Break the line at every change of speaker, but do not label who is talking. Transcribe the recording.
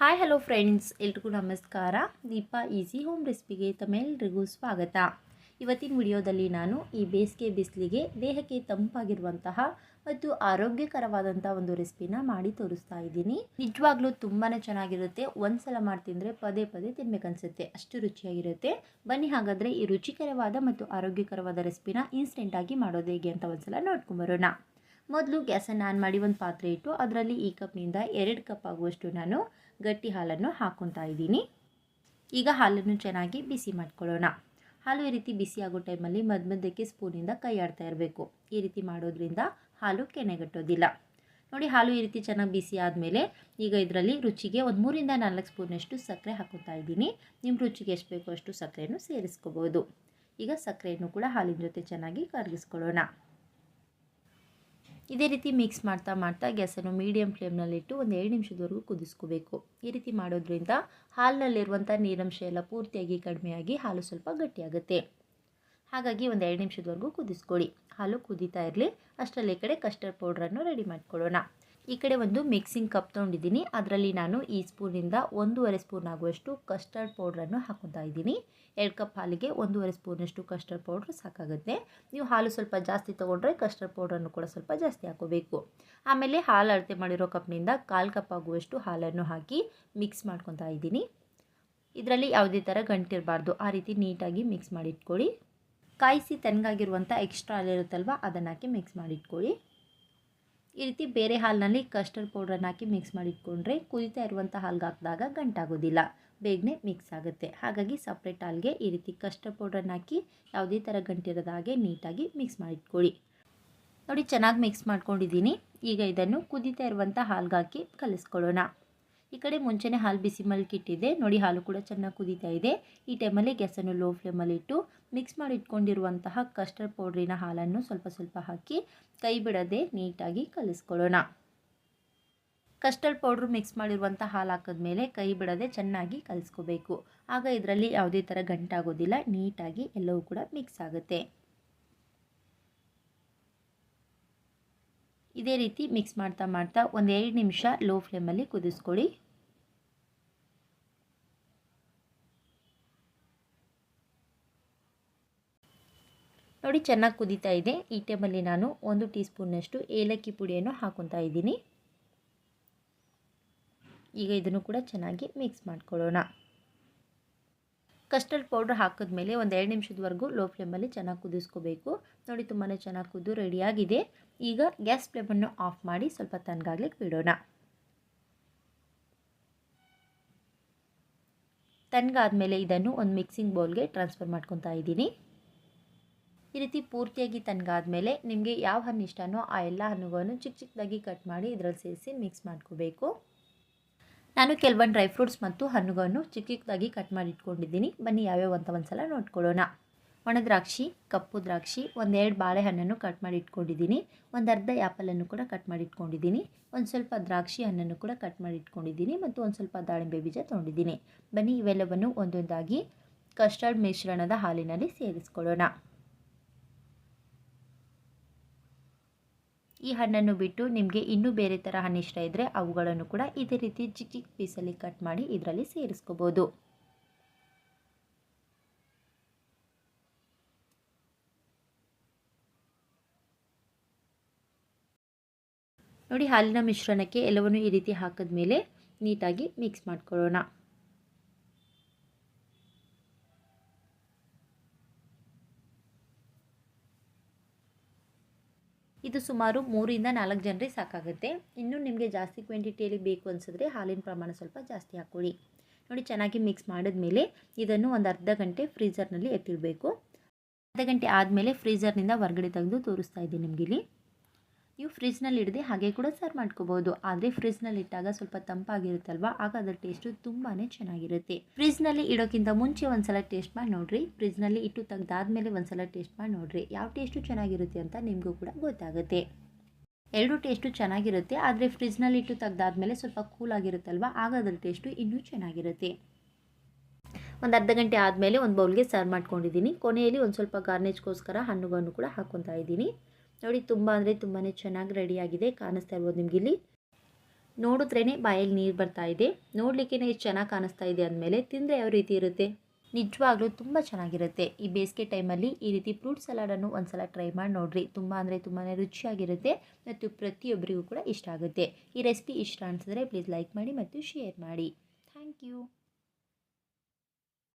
Hi hello friends ಎಲ್ರಿಗೂ ನಮಸ್ಕಾರ. Deepa easy home ರೆಸಿಪಿಗೆ ತಮ್ಮೆಲ್ರಿಗೂ ಸ್ವಾಗತ. ಇವತ್ತಿನ ವಿಡಿಯೋದಲ್ಲಿ ನಾನು ಈ ಬೇಸಿಗೆ ಬಿಸಿಲಿಗೆ ದೇಹಕ್ಕೆ ತಂಪಾಗಿರುವಂತಹ ಮತ್ತು ಆರೋಗ್ಯಕರವಾದಂಥ ಒಂದು ರೆಸಿಪಿನ ಮಾಡಿ ತೋರಿಸ್ತಾ ಇದ್ದೀನಿ. ನಿಜವಾಗ್ಲೂ ತುಂಬಾ ಚೆನ್ನಾಗಿರುತ್ತೆ. ಒಂದು ಸಲ ಮಾಡಿ ತಿಂದರೆ ಪದೇ ಪದೇ ತಿನ್ಬೇಕನ್ಸುತ್ತೆ. ಅಷ್ಟು ರುಚಿಯಾಗಿರುತ್ತೆ. ಬನ್ನಿ ಹಾಗಾದರೆ ಈ ರುಚಿಕರವಾದ ಮತ್ತು ಆರೋಗ್ಯಕರವಾದ ರೆಸಿಪಿನ ಇನ್ಸ್ಟೆಂಟಾಗಿ ಮಾಡೋದು ಹೇಗೆ ಅಂತ ಒಂದ್ಸಲ ನೋಡ್ಕೊಂಬರೋಣ. ಮೊದಲು ಗ್ಯಾಸನ್ನು ಆನ್ ಮಾಡಿ ಒಂದು ಪಾತ್ರೆ ಇಟ್ಟು ಅದರಲ್ಲಿ ಈ ಕಪ್ನಿಂದ ಎರಡು ಕಪ್ ಆಗುವಷ್ಟು ನಾನು ಗಟ್ಟಿ ಹಾಲನ್ನು ಹಾಕ್ಕೊತಾ ಇದ್ದೀನಿ. ಈಗ ಹಾಲನ್ನು ಚೆನ್ನಾಗಿ ಬಿಸಿ ಮಾಡ್ಕೊಳ್ಳೋಣ. ಹಾಲು ಈ ರೀತಿ ಬಿಸಿ ಆಗೋ ಟೈಮಲ್ಲಿ ಮಧ್ಯ ಮಧ್ಯಕ್ಕೆ ಸ್ಪೂನಿಂದ ಕೈ ಆಡ್ತಾ ಇರಬೇಕು. ಈ ರೀತಿ ಮಾಡೋದ್ರಿಂದ ಹಾಲು ಕೆನೆಗಟ್ಟೋದಿಲ್ಲ. ನೋಡಿ, ಹಾಲು ಈ ರೀತಿ ಚೆನ್ನಾಗಿ ಬಿಸಿ ಆದಮೇಲೆ ಈಗ ಇದರಲ್ಲಿ ರುಚಿಗೆ ಒಂದು ಮೂರಿಂದ ನಾಲ್ಕು ಸ್ಪೂನಷ್ಟು ಸಕ್ಕರೆ ಹಾಕೋತಾ ಇದ್ದೀನಿ. ನಿಮ್ಮ ರುಚಿಗೆ ಎಷ್ಟು ಬೇಕೋ ಅಷ್ಟು ಸಕ್ಕರೆಯನ್ನು ಸೇರಿಸ್ಕೋಬೋದು. ಈಗ ಸಕ್ಕರೆಯನ್ನು ಕೂಡ ಹಾಲಿನ ಜೊತೆ ಚೆನ್ನಾಗಿ ಕರಗಿಸ್ಕೊಳ್ಳೋಣ. ಇದೇ ರೀತಿ ಮಿಕ್ಸ್ ಮಾಡ್ತಾ ಮಾಡ್ತಾ ಗ್ಯಾಸನ್ನು ಮೀಡಿಯಂ ಫ್ಲೇಮ್ನಲ್ಲಿಟ್ಟು ಒಂದು ಎರಡು ನಿಮಿಷದವರೆಗೂ ಕುದಿಸ್ಕೋಬೇಕು. ಈ ರೀತಿ ಮಾಡೋದ್ರಿಂದ ಹಾಲಿನಲ್ಲಿರುವಂಥ ನೀರಂಶ ಎಲ್ಲ ಪೂರ್ತಿಯಾಗಿ ಕಡಿಮೆಯಾಗಿ ಹಾಲು ಸ್ವಲ್ಪ ಗಟ್ಟಿಯಾಗುತ್ತೆ. ಹಾಗಾಗಿ ಒಂದು ಎರಡು ನಿಮಿಷದವರೆಗೂ ಕುದಿಸ್ಕೊಳ್ಳಿ. ಹಾಲು ಕುದೀತಾ ಇರಲಿ. ಅಷ್ಟರಲ್ಲಿ ಕಡೆ ಕಸ್ಟರ್ಡ್ ಪೌಡ್ರನ್ನು ರೆಡಿ ಮಾಡ್ಕೊಳ್ಳೋಣ. ಈ ಕಡೆ ಒಂದು ಮಿಕ್ಸಿಂಗ್ ಕಪ್ ತೊಗೊಂಡಿದ್ದೀನಿ. ಅದರಲ್ಲಿ ನಾನು ಈ ಸ್ಪೂನಿಂದ ಒಂದೂವರೆ ಸ್ಪೂನ್ ಆಗುವಷ್ಟು ಕಸ್ಟರ್ಡ್ ಪೌಡ್ರನ್ನು ಹಾಕೊತಾ ಇದ್ದೀನಿ. ಎರಡು ಕಪ್ ಹಾಲಿಗೆ ಒಂದೂವರೆ ಸ್ಪೂನಷ್ಟು ಕಸ್ಟರ್ಡ್ ಪೌಡ್ರ್ ಸಾಕಾಗುತ್ತೆ. ನೀವು ಹಾಲು ಸ್ವಲ್ಪ ಜಾಸ್ತಿ ತೊಗೊಂಡ್ರೆ ಕಸ್ಟರ್ಡ್ ಪೌಡ್ರನ್ನು ಕೂಡ ಸ್ವಲ್ಪ ಜಾಸ್ತಿ ಹಾಕೋಬೇಕು ಆಮೇಲೆ ಹಾಲು ಅಳತೆ ಮಾಡಿರೋ ಕಪ್ನಿಂದ ಕಾಲು ಕಪ್ ಆಗುವಷ್ಟು ಹಾಲನ್ನು ಹಾಕಿ ಮಿಕ್ಸ್ ಮಾಡ್ಕೊತಾ ಇದ್ದೀನಿ. ಇದರಲ್ಲಿ ಯಾವುದೇ ಥರ ಗಂಟಿರಬಾರ್ದು. ಆ ರೀತಿ ನೀಟಾಗಿ ಮಿಕ್ಸ್ ಮಾಡಿಟ್ಕೊಳ್ಳಿ. ಕಾಯಿಸಿ ತಣ್ಣಗಾಗಿರುವಂಥ ಎಕ್ಸ್ಟ್ರಾ ಹಾಲಿರುತ್ತಲ್ವ ಅದನ್ನು ಹಾಕಿ ಮಿಕ್ಸ್ ಮಾಡಿಟ್ಕೊಳ್ಳಿ. ಈ ರೀತಿ ಬೇರೆ ಹಾಲಿನಲ್ಲಿ ಕಸ್ಟರ್ಡ್ ಪೌಡ್ರನ್ನ ಹಾಕಿ ಮಿಕ್ಸ್ ಮಾಡಿಟ್ಕೊಂಡ್ರೆ ಕುದಿತಾ ಇರುವಂಥ ಹಾಲ್ಗೆ ಹಾಕಿದಾಗ ಗಂಟಾಗೋದಿಲ್ಲ. ಬೇಗನೆ ಮಿಕ್ಸ್ ಆಗುತ್ತೆ. ಹಾಗಾಗಿ ಸಪ್ರೇಟ್ ಹಾಲ್ಗೆ ಈ ರೀತಿ ಕಸ್ಟರ್ಡ್ ಪೌಡ್ರನ್ನ ಹಾಕಿ ಯಾವುದೇ ಥರ ಗಂಟಿರೋದ ಹಾಗೆ ನೀಟಾಗಿ ಮಿಕ್ಸ್ ಮಾಡಿಟ್ಕೊಳ್ಳಿ. ನೋಡಿ ಚೆನ್ನಾಗಿ ಮಿಕ್ಸ್ ಮಾಡ್ಕೊಂಡಿದ್ದೀನಿ. ಈಗ ಇದನ್ನು ಕುದಿತಾ ಇರುವಂಥ ಹಾಲ್ಗೆ ಹಾಕಿ ಕಲಿಸ್ಕೊಳ್ಳೋಣ. ಈ ಕಡೆ ಮುಂಚೆನೇ ಹಾಲು ಬಿಸಿ ಮಲ್ಕಿಟ್ಟಿದ್ದೆ ನೋಡಿ ಹಾಲು ಕೂಡ ಚೆನ್ನಾಗಿ ಕುದೀತಾ ಇದೆ. ಈ ಟೈಮಲ್ಲಿ ಗ್ಯಾಸನ್ನು ಲೋ ಫ್ಲೇಮಲ್ಲಿ ಇಟ್ಟು ಮಿಕ್ಸ್ ಮಾಡಿ ಇಟ್ಕೊಂಡಿರುವಂತಹ ಕಸ್ಟರ್ಡ್ ಪೌಡ್ರಿನ ಹಾಲನ್ನು ಸ್ವಲ್ಪ ಸ್ವಲ್ಪ ಹಾಕಿ ಕೈ ಬಿಡದೆ ನೀಟಾಗಿ ಕಲಿಸ್ಕೊಳ್ಳೋಣ. ಕಸ್ಟರ್ಡ್ ಪೌಡ್ರು ಮಿಕ್ಸ್ ಮಾಡಿರುವಂಥ ಹಾಲು ಹಾಕಿದ್ಮೇಲೆ ಕೈ ಬಿಡದೆ ಚೆನ್ನಾಗಿ ಕಲಿಸ್ಕೋಬೇಕು. ಆಗ ಇದರಲ್ಲಿ ಯಾವುದೇ ಥರ ಗಂಟಾಗೋದಿಲ್ಲ. ನೀಟಾಗಿ ಎಲ್ಲವೂ ಕೂಡ ಮಿಕ್ಸ್ ಆಗುತ್ತೆ. ಇದೇ ರೀತಿ ಮಿಕ್ಸ್ ಮಾಡ್ತಾ ಮಾಡ್ತಾ ಒಂದು ಎರಡು ನಿಮಿಷ ಲೋ ಫ್ಲೇಮಲ್ಲಿ ಕುದಿಸ್ಕೊಳ್ಳಿ. ನೋಡಿ ಚೆನ್ನಾಗಿ ಕುದೀತಾ ಇದೆ. ಈ ಟೈಮಲ್ಲಿ ನಾನು ಒಂದು ಟೀ ಸ್ಪೂನ್ನಷ್ಟು ಏಲಕ್ಕಿ ಪುಡಿಯನ್ನು ಹಾಕೊತಾ ಇದ್ದೀನಿ. ಈಗ ಇದನ್ನು ಕೂಡ ಚೆನ್ನಾಗಿ ಮಿಕ್ಸ್ ಮಾಡ್ಕೊಳ್ಳೋಣ. ಕಸ್ಟರ್ಡ್ ಪೌಡ್ರ್ ಹಾಕಿದ್ಮೇಲೆ ಒಂದು ಎರಡು ನಿಮಿಷದವರೆಗೂ ಲೋ ಫ್ಲೇಮಲ್ಲಿ ಚೆನ್ನಾಗಿ ಕುದಿಸ್ಕೋಬೇಕು. ನೋಡಿ ತುಂಬಾ ಚೆನ್ನಾಗಿ ಕುದ್ದು ರೆಡಿಯಾಗಿದೆ ಈಗ ಗ್ಯಾಸ್ ಫ್ಲೇಮನ್ನು ಆಫ್ ಮಾಡಿ ಸ್ವಲ್ಪ ತಣ್ಣಗಾಗಲಿ ಬಿಡೋಣ. ತಣ್ಣಗಾದ್ಮೇಲೆ ಇದನ್ನು ಒಂದು ಮಿಕ್ಸಿಂಗ್ ಬೌಲ್ಗೆ ಟ್ರಾನ್ಸ್ಫರ್ ಮಾಡ್ಕೊತಾ ಇದ್ದೀನಿ. ಈ ರೀತಿ ಪೂರ್ತಿಯಾಗಿ ತಣ್ಣಗಾದ್ಮೇಲೆ ನಿಮಗೆ ಯಾವ ಹಣ್ಣು ಇಷ್ಟನೋ ಆ ಎಲ್ಲ ಹಣ್ಣುಗಳನ್ನು ಚಿಕ್ಕ ಚಿಕ್ಕದಾಗಿ ಕಟ್ ಮಾಡಿ ಇದರಲ್ಲಿ ಸೇರಿಸಿ ಮಿಕ್ಸ್ ಮಾಡ್ಕೋಬೇಕು. ನಾನು ಕೆಲವೊಂದು ಡ್ರೈ ಫ್ರೂಟ್ಸ್ ಮತ್ತು ಹಣ್ಣುಗಳನ್ನು ಚಿಕ್ಕ ಚಿಕ್ಕದಾಗಿ ಕಟ್ ಮಾಡಿ ಇಟ್ಕೊಂಡಿದ್ದೀನಿ ಬನ್ನಿ ಯಾವ್ಯಾವ ಅಂತ ಒಂದು ಸಲ ನೋಡ್ಕೊಳ್ಳೋಣ. ಒಣ ದ್ರಾಕ್ಷಿ, ಕಪ್ಪು ದ್ರಾಕ್ಷಿ, ಒಂದೆರಡು ಬಾಳೆಹಣ್ಣನ್ನು ಕಟ್ ಮಾಡಿ ಇಟ್ಕೊಂಡಿದ್ದೀನಿ ಒಂದು ಅರ್ಧ ಆ್ಯಪಲನ್ನು ಕೂಡ ಕಟ್ ಮಾಡಿ ಇಟ್ಕೊಂಡಿದ್ದೀನಿ ಒಂದು ಸ್ವಲ್ಪ ದ್ರಾಕ್ಷಿ ಹಣ್ಣನ್ನು ಕೂಡ ಕಟ್ ಮಾಡಿ ಇಟ್ಕೊಂಡಿದ್ದೀನಿ ಮತ್ತು ಒಂದು ಸ್ವಲ್ಪ ದಾಳಿಂಬೆ ಬೀಜ ತೊಗೊಂಡಿದ್ದೀನಿ. ಬನ್ನಿ ಇವೆಲ್ಲವನ್ನು ಒಂದೊಂದಾಗಿ ಕಸ್ಟರ್ಡ್ ಮಿಶ್ರಣದ ಹಾಲಿನಲ್ಲಿ ಸೇರಿಸ್ಕೊಳ್ಳೋಣ. ಈ ಹಣ್ಣನ್ನು ಬಿಟ್ಟು ನಿಮಗೆ ಇನ್ನೂ ಬೇರೆ ಥರ ಹಣ್ಣು ಇಷ್ಟ ಇದ್ದರೆ ಅವುಗಳನ್ನು ಕೂಡ ಇದೇ ರೀತಿ ಚಿಕ್ಕ ಚಿಕ್ಕ ಪೀಸಲ್ಲಿ ಕಟ್ ಮಾಡಿ ಇದರಲ್ಲಿ ಸೇರಿಸ್ಕೋಬೋದು. ನೋಡಿ, ಹಾಲಿನ ಮಿಶ್ರಣಕ್ಕೆ ಎಲ್ಲವನ್ನು ಈ ರೀತಿ ಹಾಕಿದ ಮೇಲೆ ನೀಟಾಗಿ ಮಿಕ್ಸ್ ಮಾಡ್ಕೊಳ್ಳೋಣ. ಇದು ಸುಮಾರು ಮೂರಿಂದ ನಾಲ್ಕು ಜನರಿಗೆ ಸಾಕಾಗುತ್ತೆ. ಇನ್ನು ನಿಮಗೆ ಜಾಸ್ತಿ ಕ್ವಾಂಟಿಟಿಯಲ್ಲಿ ಬೇಕು ಅನಿಸಿದ್ರೆ ಹಾಲಿನ ಪ್ರಮಾಣ ಸ್ವಲ್ಪ ಜಾಸ್ತಿ ಹಾಕ್ಕೊಳ್ಳಿ. ನೋಡಿ, ಚೆನ್ನಾಗಿ ಮಿಕ್ಸ್ ಮಾಡಿದ್ಮೇಲೆ ಇದನ್ನು ಒಂದು ಅರ್ಧ ಗಂಟೆ ಫ್ರೀಝರ್ನಲ್ಲಿ ಎತ್ತಿಡಬೇಕು. ಅರ್ಧ ಗಂಟೆ ಆದಮೇಲೆ ಫ್ರೀಝರ್ನಿಂದ ಹೊರಗಡೆ ತೆಗೆದು ತೋರಿಸ್ತಾ ಇದ್ದೀನಿ ನಿಮಗಿಲ್ಲಿ ನೀವು ಫ್ರಿಜ್ನಲ್ಲಿ ಇಡದೆ ಹಾಗೆ ಕೂಡ ಸರ್ವ್ ಮಾಡ್ಕೋಬೋದು. ಆದರೆ ಫ್ರಿಜ್ನಲ್ಲಿ ಇಟ್ಟಾಗ ಸ್ವಲ್ಪ ತಂಪಾಗಿರುತ್ತಲ್ವಾ? ಆಗ ಅದರ ಟೇಸ್ಟು ತುಂಬಾ ಚೆನ್ನಾಗಿರುತ್ತೆ. ಫ್ರಿಜ್ನಲ್ಲಿ ಇಡೋಕ್ಕಿಂತ ಮುಂಚೆ ಒಂದ್ಸಲ ಟೇಸ್ಟ್ ಮಾಡಿ ನೋಡಿರಿ. ಫ್ರಿಜ್ನಲ್ಲಿ ಇಟ್ಟು ತೆಗ್ದಾದ್ಮೇಲೆ ಒಂದ್ಸಲ ಟೇಸ್ಟ್ ಮಾಡಿ ನೋಡಿರಿ. ಯಾವ ಟೇಸ್ಟು ಚೆನ್ನಾಗಿರುತ್ತೆ ಅಂತ ನಿಮಗೂ ಕೂಡ ಗೊತ್ತಾಗುತ್ತೆ. ಎರಡು ಟೇಸ್ಟು ಚೆನ್ನಾಗಿರುತ್ತೆ, ಆದರೆ ಫ್ರಿಜ್ನಲ್ಲಿ ಇಟ್ಟು ತೆಗ್ದಾದ್ಮೇಲೆ ಸ್ವಲ್ಪ ಕೂಲ್ ಆಗಿರುತ್ತಲ್ವ ಆಗ ಅದರ ಟೇಸ್ಟು ಇನ್ನೂ ಚೆನ್ನಾಗಿರುತ್ತೆ. ಒಂದು ಅರ್ಧ ಗಂಟೆ ಆದಮೇಲೆ ಒಂದು ಬೌಲ್ಗೆ ಸರ್ವ್ ಮಾಡ್ಕೊಂಡಿದ್ದೀನಿ. ಕೊನೆಯಲ್ಲಿ ಒಂದು ಸ್ವಲ್ಪ ಗಾರ್ನೇಜ್ಗೋಸ್ಕರ ಹಣ್ಣುಗಳನ್ನು ಕೂಡ ಹಾಕ್ಕೊತಾ ಇದ್ದೀನಿ. ನೋಡಿ, ತುಂಬ ಅಂದರೆ ತುಂಬಾ ಚೆನ್ನಾಗಿ ರೆಡಿಯಾಗಿದೆ, ಕಾಣಿಸ್ತಾ ಇರ್ಬೋದು ನಿಮಗಿಲ್ಲಿ ನೋಡಿದ್ರೇ ಬಾಯಲ್ಲಿ ನೀರು ಬರ್ತಾ ಇದೆ. ನೋಡಲಿಕ್ಕೆ ಚೆನ್ನಾಗಿ ಕಾಣಿಸ್ತಾ ಇದೆ ಅಂದಮೇಲೆ ತಿಂದರೆ ಯಾವ ರೀತಿ ಇರುತ್ತೆ? ನಿಜವಾಗ್ಲೂ ತುಂಬ ಚೆನ್ನಾಗಿರುತ್ತೆ. ಈ ಬೇಸಿಗೆ ಟೈಮಲ್ಲಿ ಈ ರೀತಿ ಫ್ರೂಟ್ ಸಲಾಡನ್ನು ಒಂದ್ಸಲ ಟ್ರೈ ಮಾಡಿ ನೋಡಿರಿ. ತುಂಬ ಅಂದರೆ ತುಂಬಾ ರುಚಿಯಾಗಿರುತ್ತೆ ಮತ್ತು ಪ್ರತಿಯೊಬ್ಬರಿಗೂ ಕೂಡ ಇಷ್ಟ ಆಗುತ್ತೆ. ಈ ರೆಸಿಪಿ ಇಷ್ಟ ಅನಿಸಿದ್ರೆ ಪ್ಲೀಸ್ ಲೈಕ್ ಮಾಡಿ ಮತ್ತು ಶೇರ್ ಮಾಡಿ. Thank you